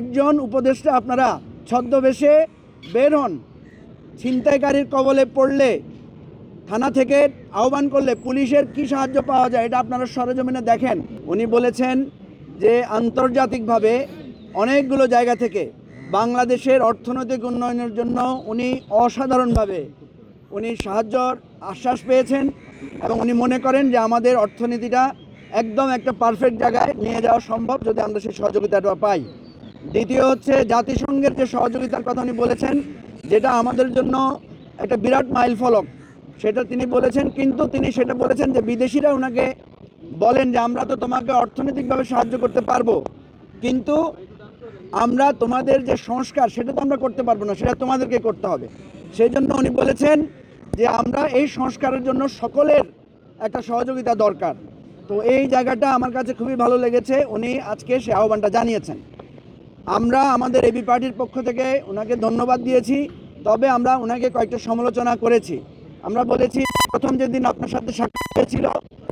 একজন উপদেষ্টা আপনারা ছদ্মবেশে বের হন, ছিনতাইকারীর কবলে পড়লে, থানা থেকে আহ্বান করলে পুলিশের কি সাহায্য পাওয়া যায় এটা আপনারা সরেজমিনে দেখেন। উনি বলেছেন যে আন্তর্জাতিকভাবে অনেকগুলো জায়গা থেকে বাংলাদেশের অর্থনৈতিক উন্নয়নের জন্য উনি অসাধারণভাবে উনি সাহায্যর আশ্বাস পেয়েছেন এবং উনি মনে করেন যে আমাদের অর্থনীতিটা একদম একটা পারফেক্ট জায়গায় নিয়ে যাওয়া সম্ভব যদি আমরা সেই সহযোগিতাটা পাই। দ্বিতীয় হচ্ছে জাতিসংঘের যে সহযোগিতার কথা উনি বলেছেন, যেটা আমাদের জন্য একটা বিরাট মাইল ফলক। সেটা তিনি বলেছেন, কিন্তু তিনি সেটা বলেছেন যে বিদেশিরা ওনাকে বলেন যে আমরা তো তোমাকে অর্থনৈতিকভাবে সাহায্য করতে পারব, কিন্তু আমরা তোমাদের যে সংস্কার সেটা তো আমরা করতে পারব না, সেটা তোমাদেরকে করতে হবে। সেই জন্য উনি বলেছেন যে আমরা এই সংস্কারের জন্য সকলের একটা সহযোগিতা দরকার। তো এই জায়গাটা আমার কাছে খুবই ভালো লেগেছে, উনি আজকে সে আহ্বানটা জানিয়েছেন। আমরা আমাদের এবি পার্টির পক্ষ থেকে ওনাকে ধন্যবাদ দিয়েছি, তবে আমরা ওনাকে কয়েকটা সমালোচনা করেছি। আমরা বলেছি, প্রথম যেদিন আপনার সাথে সাক্ষাৎ হয়েছিল,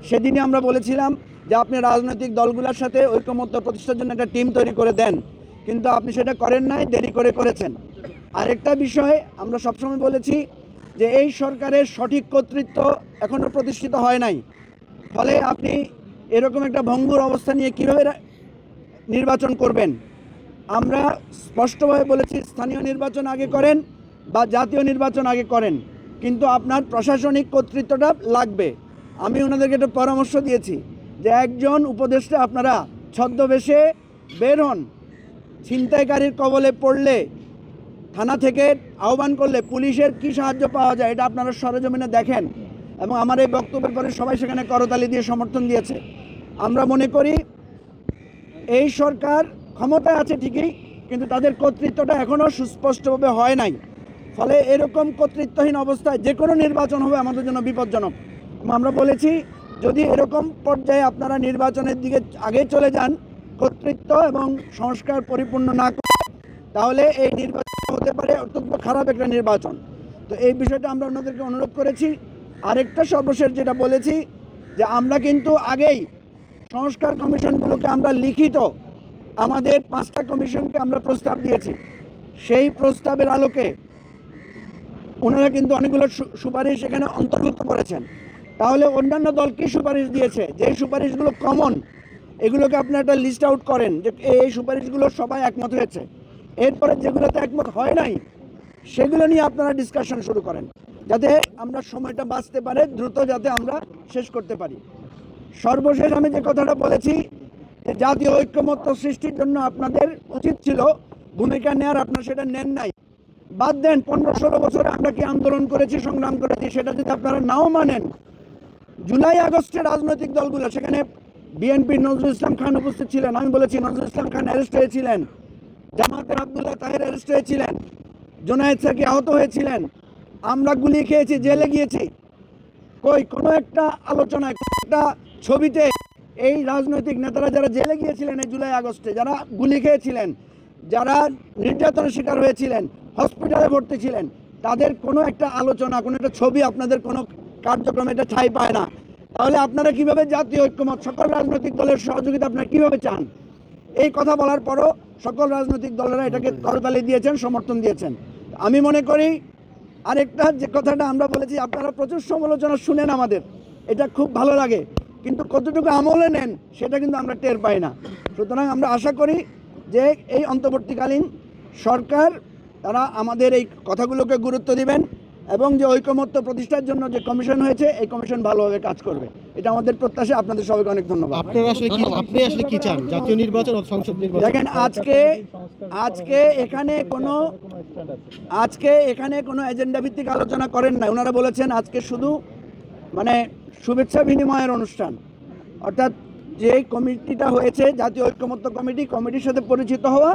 সেদিনই আমরা বলেছিলাম যে আপনি রাজনৈতিক দলগুলোর সাথে ঐক্যমত্য প্রতিষ্ঠার জন্য একটা টিম তৈরি করে দেন। কিন্তু আপনি সেটা করেন নাই, দেরি করে করেছেন। আরেকটা বিষয়, আমরা সবসময় বলেছি যে এই সরকারের সঠিক কর্তৃত্ব এখনও প্রতিষ্ঠিত হয় নাই। ফলে আপনি এরকম একটা ভঙ্গুর অবস্থা নিয়ে কীভাবে নির্বাচন করবেন? আমরা স্পষ্টভাবে বলেছি স্থানীয় নির্বাচন আগে করেন বা জাতীয় নির্বাচন আগে করেন। কিন্তু আপনার প্রশাসনিক কর্তৃত্বটা লাগবে। আমি ওনাদেরকে একটা পরামর্শ দিয়েছি যে একজন উপদেষ্টা আপনারা ছদ্মবেশে বের হন, ছিনতাইকারীর কবলে পড়লে, থানা থেকে আহ্বান করলে পুলিশের কি সাহায্য পাওয়া যায় এটা আপনারা সরজমিনে দেখেন এবং আমার এই বক্তব্যের পরে সবাই সেখানে করতালি দিয়ে সমর্থন দিয়েছে। আমরা মনে করি এই সরকার ক্ষমতায় আছে ঠিকই, কিন্তু তাদের কর্তৃত্বটা এখনও সুস্পষ্টভাবে হয় নাই। ফলে এরকম কর্তৃত্বহীন অবস্থায় যে কোনো নির্বাচন হবে আমাদের জন্য বিপজ্জনক। আমরা বলেছি, যদি এরকম পর্যায়ে আপনারা নির্বাচনের দিকে আগে চলে যান, কর্তৃত্ব এবং সংস্কার পরিপূর্ণ না করে, তাহলে এই নির্বাচন হতে পারে অত্যন্ত খারাপ একটা নির্বাচন। তো এই বিষয়টা আমরা ওনাদেরকে অনুরোধ করেছি। আরেকটা সর্বশেষ যেটা বলেছি, যে আমরা কিন্তু আগেই সংস্কার কমিশনগুলোকে আমরা লিখিত আমাদের পাঁচটা কমিশনকে আমরা প্রস্তাব দিয়েছি। সেই প্রস্তাবের আলোকে ওনারা কিন্তু অনেকগুলো সুপারিশ এখানে অন্তর্ভুক্ত করেছেন। তাহলে অন্যান্য দল কি সুপারিশ দিয়েছে? যে সুপারিশগুলো কমন এগুলোকে আপনি একটা লিস্ট আউট করেন যে এই সুপারিশগুলো সবাই একমত হয়েছে। এরপরে যেগুলোতে একমত হয় নাই, সেগুলো নিয়ে আপনারা ডিসকাশন শুরু করেন। যাতে আমরা সময়টা বাঁচতে পারে, দ্রুত যাতে আমরা শেষ করতে পারি। সর্বশেষ আমি যে কথাটা বলেছি জাতীয় ঐক্যমত্য সৃষ্টির জন্য আপনাদের উচিত ছিল ভূমিকা নেওয়ার আপনারা সেটা নেন নাই। বাদ দেন, পনেরো ষোলো বছরে আমরা কি আন্দোলন করেছি, সংগ্রাম করেছি, সেটা যদি আপনারা নাও মানেন। জুলাই আগস্টে রাজনৈতিক দলগুলো, সেখানে বিএনপি নজরুল ইসলাম খান উপস্থিত ছিলেন। আমি বলেছি, নজরুল ইসলাম খান অ্যারেস্ট হয়েছিলেন। জামাতের আবদুল্লাহ তাহের অ্যারেস্ট হয়েছিলেন। জোনায়েদ সাকি আহত হয়েছিলেন। আমরা গুলি খেয়েছি, জেলে গিয়েছি। কই, কোনো একটা আলোচনায় একটা ছবিতে এই রাজনৈতিক নেতারা যারা জেলে গিয়েছিলেন এই জুলাই আগস্টে, যারা গুলি খেয়েছিলেন, যারা নির্যাতনের শিকার হয়েছিলেন, হসপিটালে ভর্তি ছিলেন, তাদের কোনো একটা আলোচনা, কোনো একটা ছবি আপনাদের কোনো কার্যক্রমে এটা ঠাঁই পায় না। তাহলে আপনারা কীভাবে জাতীয় ঐক্যমত, সকল রাজনৈতিক দলের সহযোগিতা আপনারা কীভাবে চান? এই কথা বলার পরও সকল রাজনৈতিক দলেরা এটাকে করতালি দিয়েছেন, সমর্থন দিয়েছেন। আমি মনে করি আরেকটা যে কথাটা আমরা বলেছি, আপনারা প্রচুর সমালোচনা শুনেন আমাদের, এটা খুব ভালো লাগে। কিন্তু কতটুকু আমলে নেন সেটা কিন্তু আমরা টের পাই না। সুতরাং আমরা আশা করি যে এই অন্তর্বর্তীকালীন সরকার তারা আমাদের এই কথাগুলোকে গুরুত্ব দিবেন এবং যে ঐকমত্য প্রতিষ্ঠার জন্য যে কমিশন হয়েছে এই কমিশন ভালোভাবে কাজ করবে। এটা আমাদের প্রত্যাশা। আপনাদের সবাইকে অনেক ধন্যবাদ। আপনারা আসলে কি আপনি আসলে কি চান? জাতীয় নির্বাচন সংসদ নির্বাচন? দেখেন আজকে আজকে এখানে কোনো আজকে এখানে কোনো এজেন্ডা ভিত্তিক আলোচনা করেন না ওনারা বলেছেন আজকে শুধু মানে শুভেচ্ছা বিনিময়ের অনুষ্ঠান। অর্থাৎ যে কমিটিটা হয়েছে, জাতীয় ঐক্যমত্য কমিটি, কমিটির সাথে পরিচিত হওয়া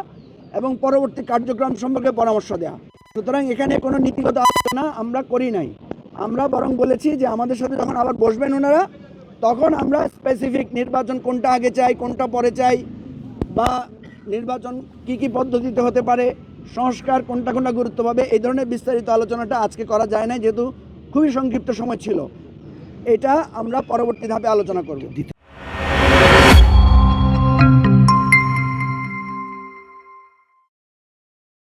এবং পরবর্তী কার্যক্রম সম্পর্কে পরামর্শ দেওয়া। সুতরাং এখানে কোনো নীতিগত আলোচনা আমরা করি নাই। আমরা বরং বলেছি যে আমাদের সাথে যখন আবার বসবেন ওনারা, তখন আমরা স্পেসিফিক নির্বাচন কোনটা আগে চাই, কোনটা পরে চাই, বা নির্বাচন কি কি পদ্ধতিতে হতে পারে, সংস্কার কোনটা কোনটা গুরুত্ব পাবে, এই ধরনের বিস্তারিত আলোচনাটা আজকে করা যায় না যেহেতু খুবই সংক্ষিপ্ত সময় ছিল। এটা আমরা পরবর্তী ধাপে আলোচনা করব।